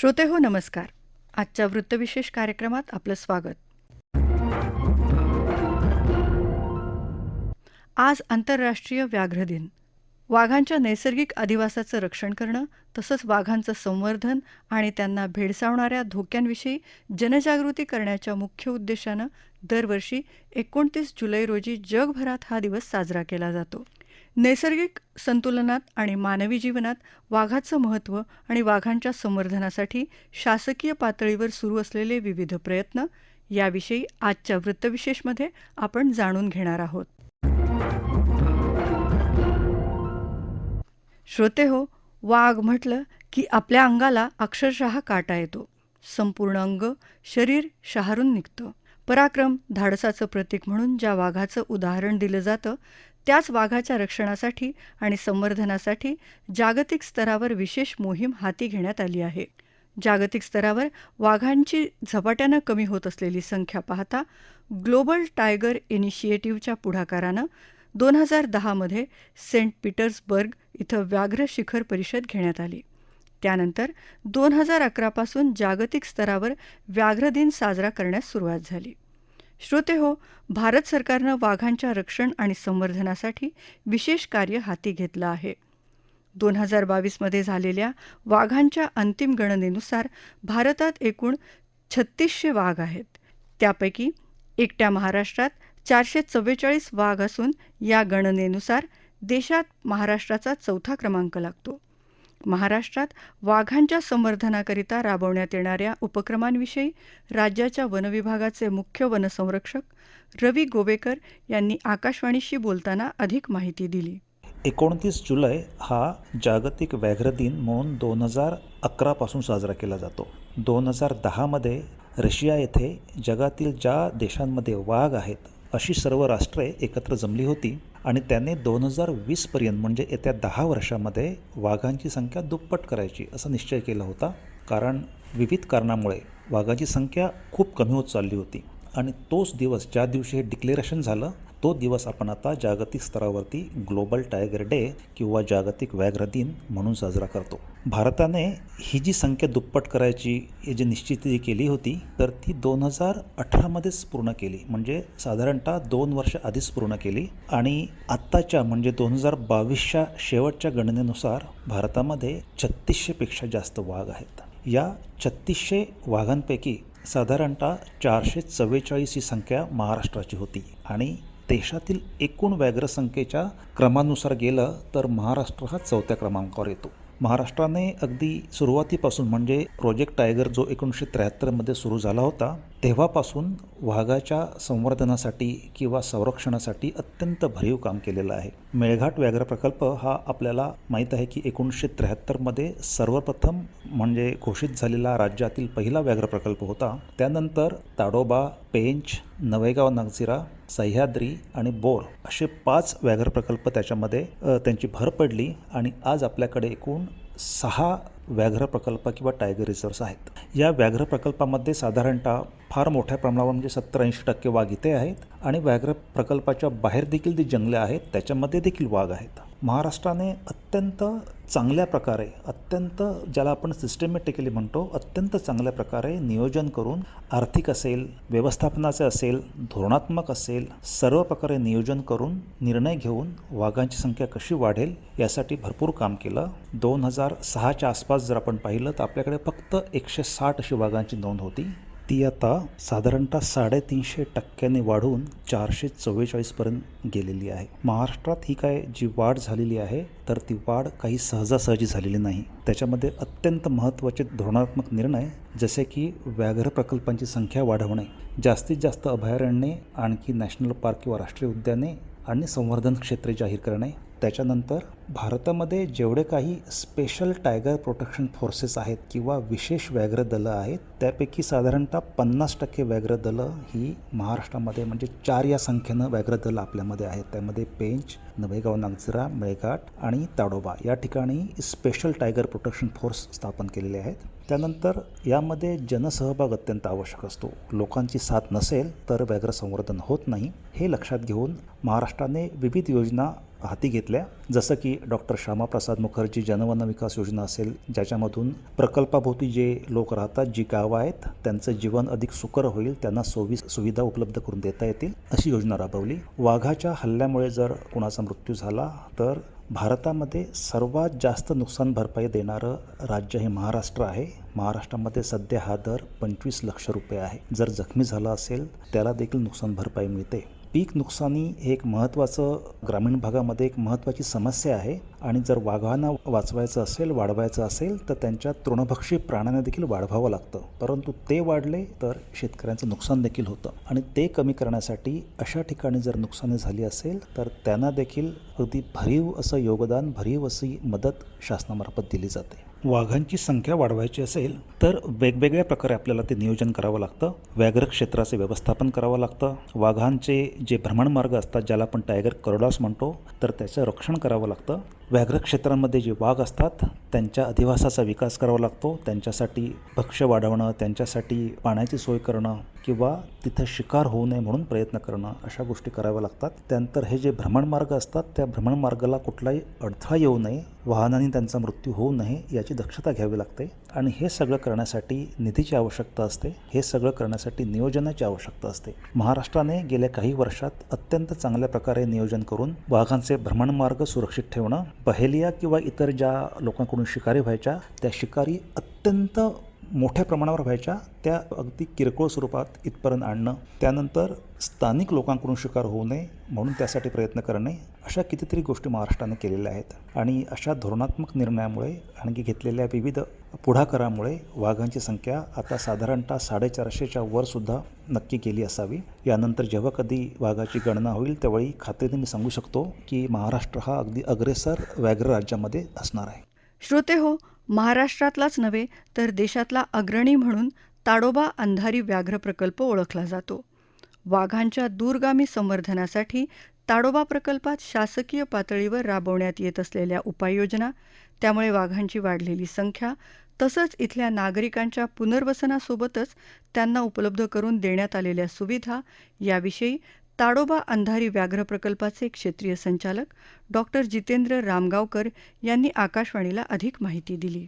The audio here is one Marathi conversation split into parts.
श्रोते हो नमस्कार. आजच्या वृत्तविशेष कार्यक्रमात आपलं स्वागत. आज आंतरराष्ट्रीय व्याघ्र दिन. वाघांच्या नैसर्गिक अधिवासाचं रक्षण करणं तसंच वाघांचं संवर्धन आणि त्यांना भेडसावणाऱ्या धोक्यांविषयी जनजागृती करण्याच्या मुख्य उद्देशानं दरवर्षी एकोणतीस जुलै रोजी जगभरात हा दिवस साजरा केला जातो. नैसर्गिक संतुलनात आणि मानवी जीवनात वाघाचं महत्त्व आणि वाघांच्या संवर्धनासाठी शासकीय पातळीवर सुरू असलेले विविध प्रयत्न याविषयी आजच्या वृत्तविशेषमध्ये आपण जाणून घेणार आहोत. श्रोते हो वाघ म्हटलं की आपल्या अंगाला अक्षरशः काटा येतो. संपूर्ण अंग शरीर शहारून निघतं. पराक्रम धाडसाचं प्रतीक म्हणून ज्या वाघाचं उदाहरण दिलं जातं त्याच वाघाच्या रक्षणासाठी आणि संवर्धनासाठी जागतिक स्तरावर विशेष मोहीम हाती घेण्यात आली आहे. जागतिक स्तरावर वाघांची झपाट्यानं कमी होत असलेली संख्या पाहता ग्लोबल टायगर इनिशिएटिव्हच्या पुढाकारानं दोन हजार दहामध्ये सेंट पीटर्सबर्ग इथं व्याघ्र शिखर परिषद घेण्यात आली. त्यानंतर दोन हजार अकरापासून जागतिक स्तरावर व्याघ्र दिन साजरा करण्यास सुरुवात झाली. श्रोते हो भारत सरकारनं वाघांच्या रक्षण आणि संवर्धनासाठी विशेष कार्य हाती घेतलं आहे. दोन हजार बावीसमध्ये झालेल्या वाघांच्या अंतिम गणनेनुसार भारतात एकूण छत्तीसशे वाघ आहेत. त्यापैकी एकट्या महाराष्ट्रात चारशे चव्वेचाळीस वाघ असून या गणनेनुसार देशात महाराष्ट्राचा चौथा क्रमांक लागतो. महाराष्ट्रात वाघांच्या संवर्धनाकरिता राबवण्यात येणाऱ्या उपक्रमांविषयी राज्याच्या वनविभागाचे मुख्य वनसंरक्षक रवी गोवेकर यांनी आकाशवाणीशी बोलताना अधिक माहिती दिली. एकोणतीस जुलै हा जागतिक व्याघ्र दिन म्हणून दोन हजार अकरापासून साजरा केला जातो. दोन हजार दहामध्ये रशिया येथे जगातील ज्या देशांमध्ये वाघ आहेत अशी सर्व राष्ट्रे एकत्र जमली होती. आणि त्याने दोन हजार वीसपर्यंत म्हणजे येत्या दहा वर्षामध्ये वाघांची संख्या दुप्पट करायची असा निश्चय केला होता. कारण विविध कारणामुळे वाघाची संख्या खूप कमी होत चालली होती. आणि तोच दिवस ज्या दिवशी हे डिक्लेरेशन झालं तो दिवस आपण आता जागतिक स्तरावरती ग्लोबल टायगर डे किंवा जागतिक व्याघ्र दिन म्हणून साजरा करतो. भारताने ही जी संख्या दुप्पट करायची ही जी निश्चिती केली होती तर ती दोन हजार अठरामध्येच पूर्ण केली. म्हणजे साधारणतः दोन वर्ष आधीच पूर्ण केली. आणि आत्ताच्या म्हणजे दोन हजार बावीसच्या शेवटच्या गणनेनुसार भारतामध्ये छत्तीसशेपेक्षा जास्त वाघ आहेत. या छत्तीसशे वाघांपैकी साधारणतः चारशे चव्वेचाळीस ही संख्या महाराष्ट्राची होती. आणि देशातील एकूण व्याघ्रसंख्येच्या क्रमानुसार गेलं तर महाराष्ट्र हा चौथ्या क्रमांकावर येतो. महाराष्ट्राने अगदी सुरुवातीपासून म्हणजे प्रोजेक्ट टायगर जो एकोणीसशे त्र्याहत्तरमध्ये सुरू झाला होता तेव्हापासून वाघाच्या संवर्धनासाठी किंवा संरक्षणासाठी अत्यंत भरीव काम केलेलं आहे. मेळघाट व्याघ्र प्रकल्प हा आपल्याला माहीत आहे की एकोणीसशे त्र्याहत्तरमध्ये सर्वप्रथम म्हणजे घोषित झालेला राज्यातील पहिला व्याघ्र प्रकल्प होता. त्यानंतर ताडोबा पेंच नवेगाव नागझिरा सह्याद्री आणि बोर असे पाच व्याघ्र प्रकल्प त्याच्यामध्ये त्यांची भर पडली आणि आज आपल्याकडे एकूण सहा व्याघ्र प्रकल्प किंवा टायगर रिझर्व्स आहेत. या व्याघ्र प्रकल्पामध्ये साधारणतः फार मोठ्या प्रमाणावर म्हणजे सत्तर ऐंशी टक्के वाघ इथे आहेत आणि व्याघ्र प्रकल्पाच्या बाहेर देखील जी जंगले आहेत त्याच्यामध्ये देखील वाघ आहेत. महाराष्ट्राने अत्यंत चांगल्या प्रकारे अत्यंत ज्याला आपण सिस्टमॅटिकली म्हणतो अत्यंत चांगल्या प्रकारे नियोजन करून आर्थिक असेल व्यवस्थापनाचे असेल धोरणात्मक असेल सर्व प्रकारे नियोजन करून निर्णय घेऊन वाघांची संख्या कशी वाढेल यासाठी भरपूर काम केलं. दोन हजार सहाच्या आसपास जर आपण पाहिलं तर आपल्याकडे फक्त एकशे साठ अशी वाघांची नोंद होती. ती आता साधारणतः साडेतीनशे टक्क्यांनी वाढून चारशे चव्वेचाळीसपर्यंत गेलेली आहे. महाराष्ट्रात ही काय जी वाढ झालेली आहे तर ती वाढ काही सहजासहजी झालेली नाही. त्याच्यामध्ये अत्यंत महत्त्वाचे धोरणात्मक निर्णय जसे की व्याघ्र प्रकल्पांची संख्या वाढवणे जास्तीत जास्त अभयारण्ये आणखी नॅशनल पार्क किंवा राष्ट्रीय उद्याने आणि संवर्धन क्षेत्रे जाहीर करणे त्याच्यानंतर भारतामध्ये जेवढे काही स्पेशल टायगर प्रोटेक्शन फोर्सेस आहेत किंवा विशेष व्याघ्र दलं आहेत त्यापैकी साधारणतः पन्नास टक्के व्याघ्र दलं ही महाराष्ट्रामध्ये म्हणजे चार या संख्येनं व्याघ्र दलं आपल्यामध्ये आहेत. त्यामध्ये पेंच नवेगाव नागझिरा मेळघाट आणि ताडोबा या ठिकाणी स्पेशल टायगर प्रोटेक्शन फोर्स स्थापन केलेले आहेत. त्यानंतर यामध्ये जनसहभाग अत्यंत आवश्यक असतो. लोकांची साथ नसेल तर व्याघ्र संवर्धन होत नाही हे लक्षात घेऊन महाराष्ट्राने विविध योजना हाती घेतल्या. जसं की डॉक्टर श्यामाप्रसाद मुखर्जी जनवन विकास योजना असेल ज्याच्यामधून प्रकल्पाभोवती जे लोक राहतात जी गावं आहेत त्यांचं जीवन अधिक सुकर होईल त्यांना सोवीस सुविधा उपलब्ध करून देता येतील अशी योजना राबवली. वाघाच्या हल्ल्यामुळे जर कुणाचा मृत्यू झाला तर भारतामध्ये सर्वात जास्त नुकसान भरपाई देणारं राज्य हे महाराष्ट्र आहे. महाराष्ट्रामध्ये सध्या हा दर पंचवीस लक्ष रुपये आहे. जर जखमी झाला असेल त्याला देखील नुकसान भरपाई मिळते. पीक नुकसानी हे एक महत्त्वाचं ग्रामीण भागामध्ये एक महत्त्वाची समस्या आहे. आणि जर वाघांना वाचवायचं असेल वाढवायचं असेल तर त्यांच्या तृणभक्षी प्राण्यांना देखील वाढवावं लागतं. परंतु ते वाढले तर शेतकऱ्यांचं नुकसान देखील होतं. आणि ते कमी करण्यासाठी अशा ठिकाणी जर नुकसानी झाली असेल तर त्यांना देखील अगदी भरीव असं योगदान भरीव अशी मदत शासनामार्फत दिली जाते. वाघांची संख्या वाढवायची असेल तर वेगवेगळ्या प्रकारे आपल्याला ते नियोजन करावं लागतं. व्याघ्र क्षेत्राचे व्यवस्थापन करावं लागतं. वाघांचे जे भ्रमणमार्ग असतात ज्याला आपण टायगर कॉरिडॉर्स म्हणतो तर त्याचं रक्षण करावं लागतं. व्याघ्र क्षेत्रांमध्ये जे वाघ असतात त्यांच्या अधिवासाचा विकास करावा लागतो. त्यांच्यासाठी भक्ष्य वाढवणं त्यांच्यासाठी पाण्याची सोय करणं किंवा तिथं शिकार होऊ नये म्हणून प्रयत्न करणं अशा गोष्टी कराव्या लागतात. त्यानंतर हे जे भ्रमणमार्ग असतात त्या भ्रमणमार्गाला कुठलाही अडथळा येऊ नये वाहनाने त्यांचा मृत्यू होऊ नये याची दक्षता घ्यावी लागते. आणि हे सगळं करण्यासाठी निधीची आवश्यकता असते. हे सगळं करण्यासाठी नियोजनाची आवश्यकता असते. महाराष्ट्राने गेल्या काही वर्षात अत्यंत चांगल्या प्रकारे नियोजन करून वाघांचे भ्रमणमार्ग सुरक्षित ठेवणं बहेलिया किंवा इतर ज्या लोकांकडून शिकारी व्हायच्या त्या शिकारी अत्यंत मोठ्या प्रमाणावर व्हायच्या त्या अगदी किरकोळ स्वरूपात इथपर्यंत आणणं त्यानंतर स्थानिक लोकांकडून शिकार होऊ नये म्हणून त्यासाठी प्रयत्न करणे अशा कितीतरी गोष्टी महाराष्ट्राने केलेल्या आहेत. आणि अशा धोरणात्मक निर्णयामुळे आणखी घेतलेल्या विविध पुढाकारामुळे वाघांची संख्या आता साधारणतः साडेचारशेच्या वरसुद्धा नक्की केली असावी. यानंतर जेव्हा कधी वाघाची गणना होईल त्यावेळी खात्रीने मी सांगू शकतो की महाराष्ट्र हा अगदी अग्रेसर व्याघ्र राज्यामध्ये असणार आहे. श्रोते हो महाराष्ट्रातलाच नव्हे तर देशातला अग्रणी म्हणून ताडोबा अंधारी व्याघ्र प्रकल्प ओळखला जातो. वाघांच्या दूरगामी संवर्धनासाठी ताडोबा प्रकल्पात शासकीय पातळीवर राबवण्यात येत असलेल्या उपाययोजना त्यामुळे वाघांची वाढलेली संख्या तसंच इथल्या नागरिकांच्या पुनर्वसनासोबतच त्यांना उपलब्ध करून देण्यात आलेल्या सुविधा याविषयी ताडोबा अंधारी व्याघ्र प्रकल्पाचे क्षेत्रीय संचालक डॉक्टर जितेंद्र रामगावकर यांनी आकाशवाणीला अधिक माहिती दिली.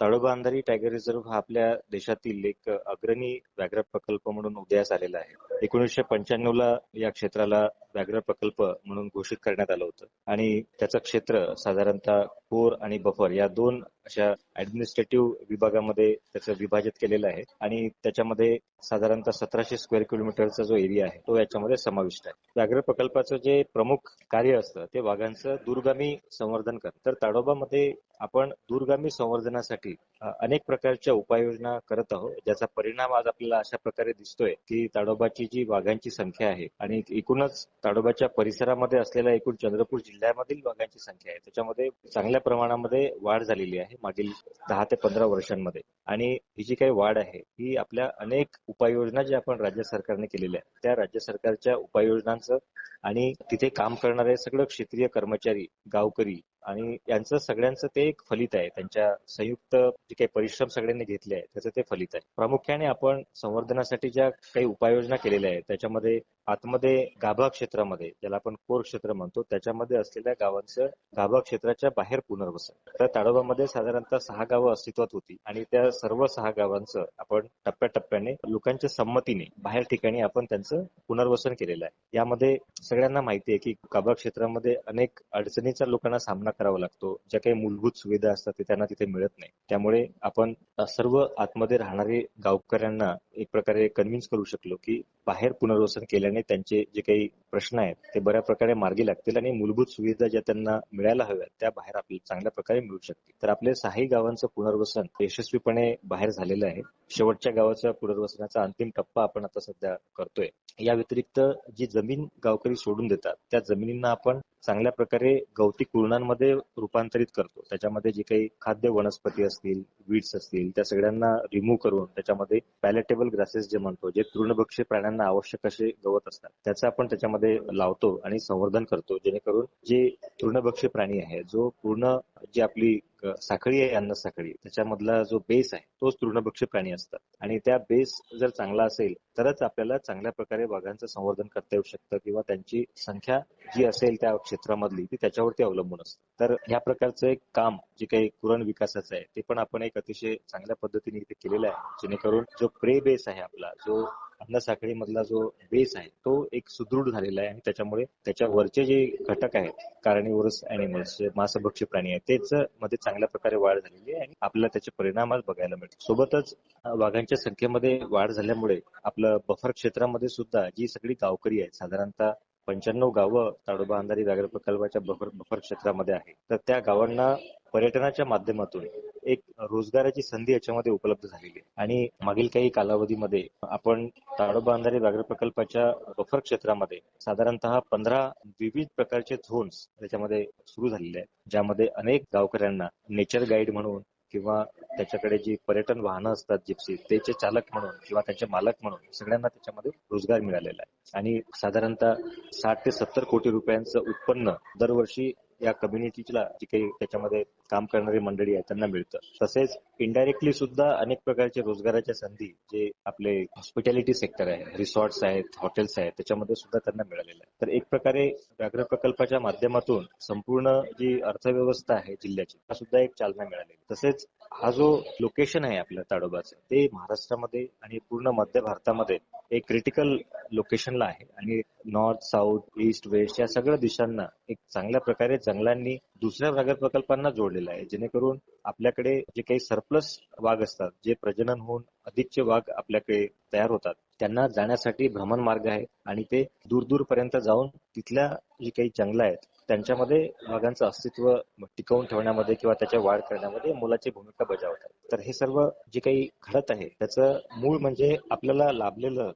ताडोबा अंधारी टायगर रिझर्व्ह हा आपल्या देशातील एक अग्रणी व्याघ्र प्रकल्प म्हणून उदयास आलेला आहे. एकोणीसशे पंच्याण्णव ला या क्षेत्राला व्याघ्र प्रकल्प म्हणून घोषित करण्यात आलं होतं. आणि त्याचं क्षेत्र साधारणतः कोर आणि बफर या दोन अशा ऍडमिनिस्ट्रेटिव्ह विभागामध्ये त्याचं विभाजित केलेलं आहे. आणि त्याच्यामध्ये साधारणतः सतराशे स्क्वेअर किलोमीटरचा जो एरिया आहे तो याच्यामध्ये समाविष्ट आहे. व्याघ्र प्रकल्पाचं जे प्रमुख कार्य असतं ते वाघांचं दूरगामी संवर्धन करतं. तर ताडोबामध्ये आपण दूरगामी संवर्धनासाठी अनेक प्रकारच्या उपाययोजना करत आहोत ज्याचा परिणाम आज आपल्याला अशा प्रकारे दिसतोय की ताडोबाची जी वाघांची संख्या आहे आणि एकूणच ताडोबाच्या परिसरामध्ये असलेल्या एकूण चंद्रपूर जिल्ह्यामधील वाघांची संख्या आहे. त्याच्यामध्ये चांगल्या प्रमाणामध्ये वाढ झालेली आहे मागील दहा ते पंधरा वर्षांमध्ये. आणि ही जी काही वाढ आहे ही आपल्या अनेक उपाययोजना ज्या आपण राज्य सरकारने केलेल्या आहेत त्या राज्य सरकारच्या उपाययोजनांचं आणि तिथे काम करणारे सगळं क्षेत्रीय कर्मचारी गावकरी आणि यांचं सगळ्यांचं ते एक फलित आहे. त्यांच्या संयुक्त जे काही परिश्रम सगळ्यांनी घेतले आहेत त्याचं ते फलित आहे. प्रामुख्याने आपण संवर्धनासाठी ज्या काही उपाययोजना केलेल्या आहेत त्याच्यामध्ये आतमध्ये गाभा क्षेत्रामध्ये ज्याला आपण कोर क्षेत्र म्हणतो त्याच्यामध्ये असलेल्या गावांचं गाभा क्षेत्राच्या बाहेर पुनर्वसन. तर ताडोबामध्ये साधारणतः सहा गावं अस्तित्वात होती आणि त्या सर्व सहा गावांचं आपण टप्प्याटप्प्याने लोकांच्या संमतीने बाहेर ठिकाणी आपण त्यांचं पुनर्वसन केलेलं आहे. यामध्ये सगळ्यांना माहिती आहे की गाभा क्षेत्रामध्ये अनेक अडचणीचा लोकांना सामना करावा लागतो. ज्या काही मूलभूत सुविधा असतात ते त्यांना तिथे मिळत नाही. त्यामुळे आपण सर्व आतमध्ये राहणारे गावकऱ्यांना एक प्रकारे कन्व्हिन्स करू शकलो की बाहेर पुनर्वसन केल्याने त्यांचे जे काही प्रश्न आहेत ते बऱ्या प्रकारे मार्गी लागतील आणि मूलभूत सुविधा ज्या त्यांना मिळायला हव्यात त्या बाहेर आपल्याला चांगल्या प्रकारे मिळू शकतील. तर आपले सहाही गावांचं पुनर्वसन यशस्वीपणे बाहेर झालेलं आहे. शेवटच्या गावाच्या पुनर्वसनाचा अंतिम टप्पा आपण आता सध्या करतोय. या व्यतिरिक्त जी जमीन गावकरी सोडून देतात त्या जमिनींना आपण चांगल्या प्रकारे गवती कुरणांमध्ये रूपांतरित करतो. त्याच्यामध्ये जे काही खाद्य वनस्पती असतील वीड्स असतील त्या सगळ्यांना रिमूव्ह करून त्याच्यामध्ये पॅलेटेबल ग्रासेस जे म्हणतो जे तृणभक्षी प्राण्यांना आवश्यक असे गवत असतात त्याचं आपण त्याच्यामध्ये लावतो आणि संवर्धन करतो जेणेकरून जे तृणभक्षी प्राणी आहे जो पूर्ण जी आपली साखळी आहे अन्न साखळी त्याच्यामधला जो बेस आहे तोच तृणभक्षी प्राणी असतात. आणि त्या बेस जर चांगला असेल तरच आपल्याला चांगल्या प्रकारे वाघांचं संवर्धन करता येऊ शकतं किंवा त्यांची संख्या जी असेल त्या क्षेत्रामधली ती त्याच्यावरती अवलंबून असते. तर ह्या प्रकारचं एक काम जे काही कुरण विकासाचं आहे ते पण आपण एक अतिशय चांगल्या पद्धतीने इथे केलेलं आहे. जेणेकरून जो प्रे बेस आहे आपला जो अन्न साखळीमधला जो बेस आहे तो एक सुदृढ झालेला आहे. आणि त्याच्यामुळे त्याच्या वरचे जे घटक आहेत कार्निवरस अॅनिमल्स जे मांसभक्षी प्राणी आहेत तेच मध्ये चांगल्या प्रकारे वाढ झालेली आहे आणि आपल्याला त्याचे परिणाम आज बघायला मिळतात सोबतच वाघांच्या संख्येमध्ये वाढ झाल्यामुळे आपलं बफर क्षेत्रामध्ये सुद्धा जी सगळी गावकरी आहेत साधारणतः पंच्याण्णव गावं ताडोबा अंधारी व्याघ्र प्रकल्पाच्या बफर बफर क्षेत्रामध्ये आहे. तर त्या गावांना पर्यटनाच्या माध्यमातून एक रोजगाराची संधी याच्यामध्ये उपलब्ध झालेली आहे. आणि मागील काही कालावधीमध्ये आपण ताडोबा अंधारी व्याघ्र प्रकल्पाच्या बफर क्षेत्रामध्ये साधारणतः पंधरा विविध प्रकारचे झोन्स त्याच्यामध्ये सुरू झालेले आहेत. ज्यामध्ये अनेक गावकऱ्यांना नेचर गाईड म्हणून किंवा त्याच्याकडे जी पर्यटन वाहनं असतात जिप्सी त्याचे चालक म्हणून किंवा त्यांचे मालक म्हणून सगळ्यांना त्याच्यामध्ये रोजगार मिळालेला आहे. आणि साधारणतः साठ ते सत्तर कोटी रुपयांचं उत्पन्न दरवर्षी या कम्युनिटीला जी काही त्याच्यामध्ये काम करणारी मंडळी आहे त्यांना मिळतं. तसेच इनडायरेक्टली सुद्धा अनेक प्रकारचे रोजगाराच्या संधी जे आपले हॉस्पिटॅलिटी सेक्टर आहे रिसॉर्ट्स आहेत हॉटेल्स आहेत त्याच्यामध्ये सुद्धा त्यांना मिळालेलं आहे. तर एक प्रकारे व्याघ्र प्रकल्पाच्या माध्यमातून संपूर्ण जी अर्थव्यवस्था आहे जिल्ह्याची त्या सुद्धा एक चालना मिळाली तसेच हा जो लोकेशन आहे आपल्या ताडोबाचं ते महाराष्ट्रामध्ये आणि पूर्ण मध्य भारतामध्ये एक क्रिटिकल लोकेशनला आहे. आणि नॉर्थ साऊथ ईस्ट वेस्ट या सगळ्या दिशांना एक चांगल्या प्रकारे जंगलांनी दुसऱ्या व्याघ्र प्रकल्पांना जोडलेला आहे. जेणेकरून आपल्याकडे जे काही सरप्लस वाघ असतात जे प्रजनन होऊन अधिकचे वाघ आपल्याकडे तयार होतात त्यांना जाण्यासाठी भ्रमण मार्ग आहे आणि ते दूर दूर पर्यंत जाऊन तिथल्या जी काही जंगलं आहेत त्यांच्यामध्ये वाघांचं अस्तित्व टिकवून ठेवण्यामध्ये किंवा त्याच्या वाढ करण्यामध्ये मोलाची भूमिका बजावतात. तर हे सर्व जे काही घडत आहे त्याचं मूळ म्हणजे आपल्याला लाभलेलं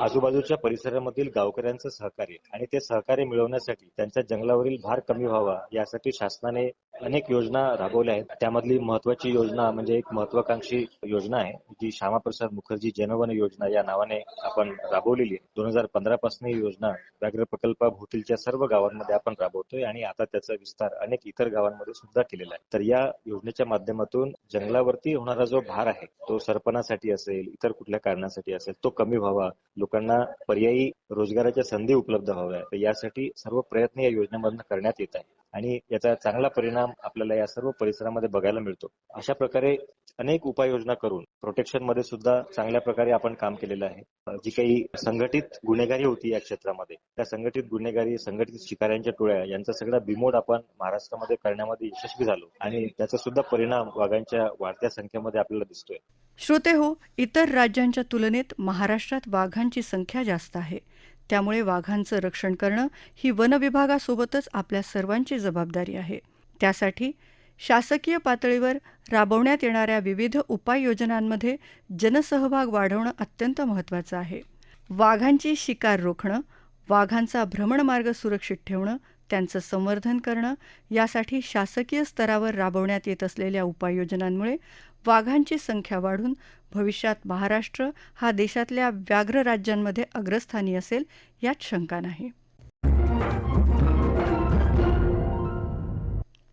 आजूबाजूच्या परिसरामधील गावकऱ्यांचं सहकार्य आणि ते सहकार्य मिळवण्यासाठी त्यांच्या जंगलावरील भार कमी व्हावा यासाठी शासनाने अनेक योजना राबवल्या आहेत. त्यामधली महत्वाची योजना म्हणजे एक महत्वाकांक्षी योजना आहे जी श्यामाप्रसाद मुखर्जी जनवन योजना या नावाने आपण राबवलेली आहे. दोन हजार पंधरा पासून ही योजना व्याघ्र प्रकल्पाभोवतीलच्या सर्व गावांमध्ये आपण राबवतोय आणि आता त्याचा विस्तार अनेक इतर गावांमध्ये सुद्धा केलेला आहे. तर या योजनेच्या माध्यमातून जंगलावरती होणारा जो भार आहे तो सरपणासाठी असेल इतर कुठल्या कारणासाठी असेल तो कमी व्हावा लोकांना पर्यायी रोजगाराच्या संधी उपलब्ध व्हाव्या तर यासाठी सर्व प्रयत्न या योजनेमधून करण्यात येत आहे आणि याचा चांगला परिणाम आपल्याला या सर्व परिसरामध्ये बघायला मिळतो. अशा प्रकारे अनेक उपाययोजना करून प्रोटेक्शनमध्ये सुद्धा चांगल्या प्रकारे आपण काम केलेलं आहे. जी काही संघटित गुन्हेगारी होती या क्षेत्रामध्ये त्या संघटित गुन्हेगारी संघटित शिकाऱ्यांच्या टोळ्या यांचा सगळा बिमोड आपण महाराष्ट्रामध्ये करण्यामध्ये यशस्वी झालो. आणि त्याचा सुद्धा परिणाम वाघांच्या वाढत्या संख्येमध्ये आपल्याला दिसतोय. श्रोते हो इतर राज्यांच्या तुलनेत महाराष्ट्रात वाघांची संख्या जास्त आहे. त्यामुळे वाघांचं रक्षण करणं ही वन विभागासोबतच आपल्या सर्वांची जबाबदारी आहे. त्यासाठी शासकीय पातळीवर राबवण्यात येणाऱ्या विविध उपाययोजनांमध्ये जनसहभाग वाढवणं अत्यंत महत्त्वाचं आहे. वाघांची शिकार रोखणं वाघांचा भ्रमणमार्ग सुरक्षित ठेवणं त्यांचं संवर्धन करणं यासाठी शासकीय स्तरावर राबवण्यात येत असलेल्या उपाययोजनांमुळे वाघांची संख्या वाढून भविष्यात महाराष्ट्र हा देशातल्या व्याघ्र राज्यांमध्ये अग्रस्थानी असेल यात शंका नाही.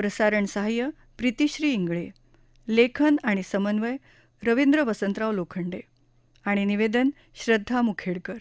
प्रसारण सहाय्य प्रीतिश्री इंगळे. लेखन आणि समन्वय रवींद्र वसंतराव लोखंडे. आणि निवेदन श्रद्धा मुखेडकर.